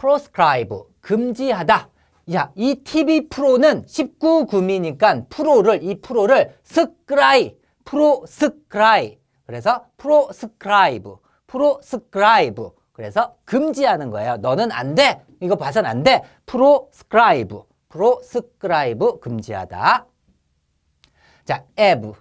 proscribe 금지하다. 야, 이 TV 프로는 19금이니까 프로를 이 프로를 스크라이 프로스크라이 그래서 프로스크라이브 프로스크라이브 그래서 금지하는 거예요. 너는 안 돼. 이거 봐선 안 돼. 프로스크라이브 프로스크라이브 금지하다. 자, 에브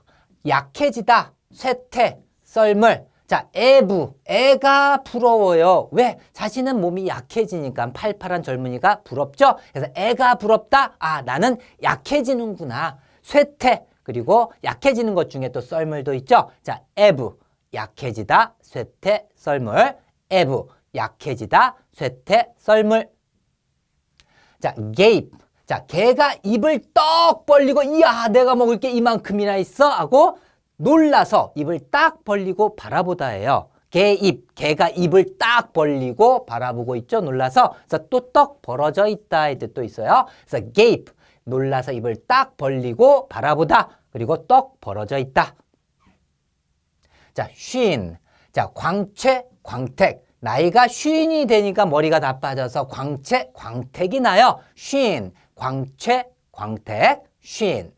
약해지다, 쇠퇴, 썰물. 자, 에부 애가 부러워요. 왜? 자신은 몸이 약해지니까 팔팔한 젊은이가 부럽죠. 그래서 애가 부럽다. 아, 나는 약해지는구나. 쇠퇴 그리고 약해지는 것 중에 또 썰물도 있죠. 자, 에부 약해지다, 쇠퇴, 썰물. 에부 약해지다, 쇠퇴, 썰물. 자, gape. 자, 개가 입을 떡 벌리고 이야, 내가 먹을 게 이만큼이나 있어 하고 놀라서 입을 딱 벌리고 바라보다예요. 개 입, 개가 입을 딱 벌리고 바라보고 있죠. 놀라서. 그래서 또 떡 벌어져 있다 이 뜻도 있어요. 그래서 gape, 놀라서 입을 딱 벌리고 바라보다. 그리고 떡 벌어져 있다. 자, 쉰. 자, 광채, 광택. 나이가 쉰이 되니까 머리가 다 빠져서 광채, 광택이 나요. 쉰, 광채, 광택, 쉰.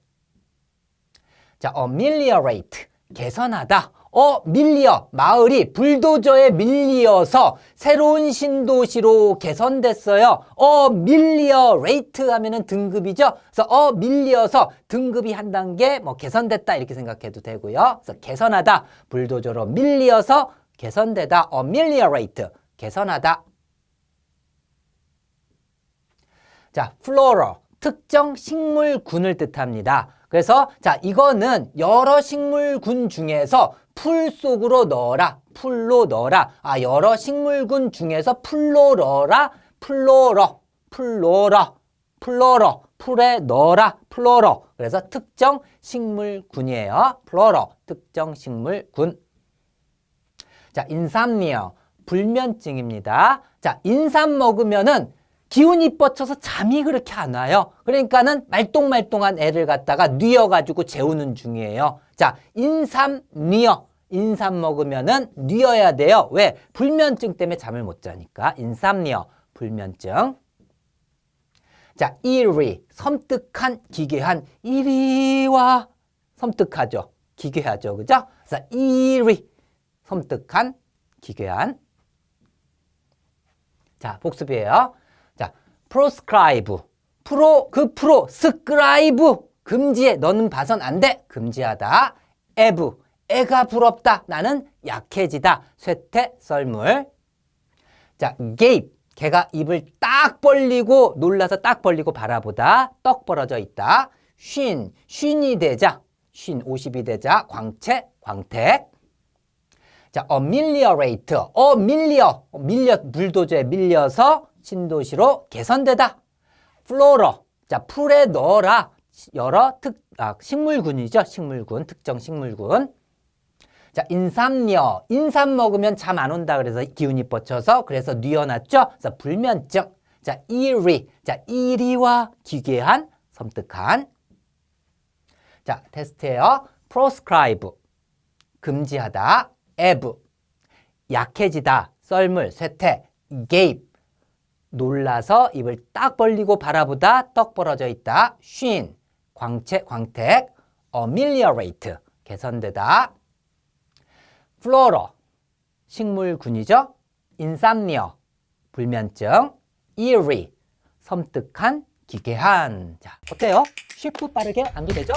자, ameliorate. 개선하다. 어, 밀리어. 마을이 불도저에 밀리어서 새로운 신도시로 개선됐어요. 어, 밀리어 레이트 하면은 등급이죠. 그래서 어, 밀리어서 등급이 한 단계 뭐 개선됐다 이렇게 생각해도 되고요. 그래서 개선하다. 불도저로 밀리어서 개선되다. ameliorate. 개선하다. 자, flora. 특정 식물군을 뜻합니다. 그래서 자, 이거는 여러 식물군 중에서 풀 속으로 넣어라. 풀로 넣어라. 아, 여러 식물군 중에서 풀로 넣어라. 플로러. 플로러. 플로러. 풀에 넣어라. 플로러. 그래서 특정 식물군이에요. 플로러. 특정 식물군. 자, 인삼니어. 불면증입니다. 자, 인삼 먹으면은 기운이 뻗쳐서 잠이 그렇게 안 와요. 그러니까는 말똥말똥한 애를 갖다가 뉘어가지고 재우는 중이에요. 자, 인삼 뉘어. 인삼 먹으면은 뉘어야 돼요. 왜? 불면증 때문에 잠을 못 자니까. 인삼 뉘어. 불면증. 자, 이리. 섬뜩한, 기괴한. 이리와. 섬뜩하죠. 기괴하죠. 그죠? 그래서 이리. 섬뜩한, 기괴한. 자, 복습이에요. 자, proscribe. 프로, 그 프로, 스크라이브. 금지해. 너는 봐선 안 돼. 금지하다. 에브. 애가 부럽다. 나는 약해지다. 쇠퇴, 썰물. 자, gape. 걔가 입을 딱 벌리고 놀라서 딱 벌리고 바라보다. 떡 벌어져 있다. 쉰. 쉰이 되자. 쉰 50이 되자. 광채, 광택. 자, ameliorate. 어, 밀려. 밀려, 불도저에 밀려서 신도시로 개선되다. flora. 자, 풀에 넣어라. 여러 특, 아, 식물군이죠. 식물군. 특정 식물군. 자, 인삼녀. 인삼 먹으면 잠 안 온다 그래서 기운이 뻗쳐서 그래서 뉘어놨죠. 그래서 불면증. 자, eerie. 자, 이리와 기괴한, 섬뜩한. 자, 테스트예요. proscribe. 금지하다. ebb. 약해지다. 썰물, 쇠퇴. gape. 놀라서 입을 딱 벌리고 바라보다 떡 벌어져 있다. 쉰. 광채, 광택. ameliorate. 개선되다. flora. 식물군이죠. insomnia. 불면증. eerie. 섬뜩한, 기괴한. 자, 어때요? 쉽고 빠르게 암기되죠?